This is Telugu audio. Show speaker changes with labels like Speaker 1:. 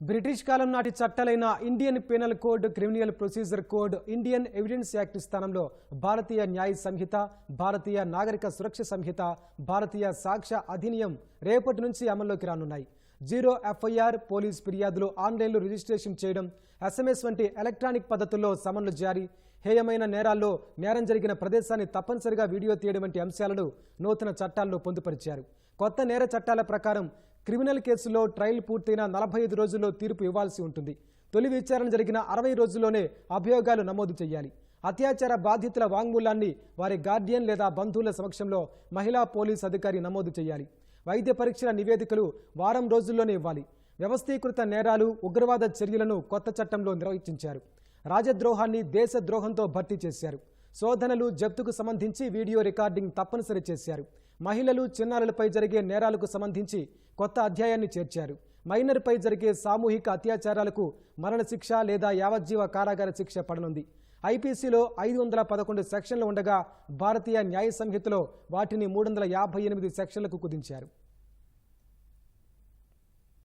Speaker 1: బ్రిటిష్ కాలం నాటి చట్టాలైన Indian penal code criminal procedure code Indian evidence act స్థానంలో భారతీయ న్యాయ సంహిత భారతీయ నాగరిక సురక్ష సంహిత భారతీయ సాక్ష్య అధినియం రేపటి నుంచి అమల్లోకి రానున్నాయి. జీరో ఎఫ్ఐఆర్ పోలీస్ ఫిర్యాదులు ఆన్లైన్లో రిజిస్ట్రేషన్ చేయడం ఎస్ఎంఎస్ వంటి ఎలక్ట్రానిక్ పద్ధతుల్లో సమన్లు జారీ హేయమైన నేరాల్లో నేరం జరిగిన ప్రదేశాన్ని తప్పనిసరిగా వీడియో తీయడం వంటి అంశాలను నూతన చట్టాల్లో పొందుపరిచారు. కొత్త నేర చట్టాల ప్రకారం క్రిమినల్ కేసులో ట్రయల్ పూర్తయిన నలభై ఐదు రోజుల్లో తీర్పు ఇవ్వాల్సి ఉంటుంది. తొలి విచారణ జరిగిన అరవై రోజుల్లోనే అభియోగాలు నమోదు చేయాలి అత్యాచార బాధితుల వాంగ్మూలాన్ని వారి గార్డియన్ లేదా బంధువుల సమక్షంలో మహిళా పోలీస్ అధికారి నమోదు చేయాలి వైద్య పరీక్షల నివేదికలు వారం రోజుల్లోనే ఇవ్వాలి. వ్యవస్థీకృత నేరాలు ఉగ్రవాద చర్యలను కొత్త చట్టంలో నిర్వహించారు. రాజద్రోహాన్ని దేశద్రోహంతో భర్తీ చేశారు. శోధనలు జప్తుకు సంబంధించి వీడియో రికార్డింగ్ తప్పనిసరి చేశారు. మహిళలు చిన్నారులపై జరిగే నేరాలకు సంబంధించి కొత్త అధ్యాయాన్ని చేర్చారు. మైనర్పై జరిగే సామూహిక అత్యాచారాలకు మరణశిక్ష లేదా యావజ్జీవ కారాగార శిక్ష పడనుంది. ఐపీసీలో ఐదు వందల పదకొండు సెక్షన్లు ఉండగా భారతీయ న్యాయ సంహితలో వాటిని మూడు వందల యాభై ఎనిమిది సెక్షన్లకు కుదించారు.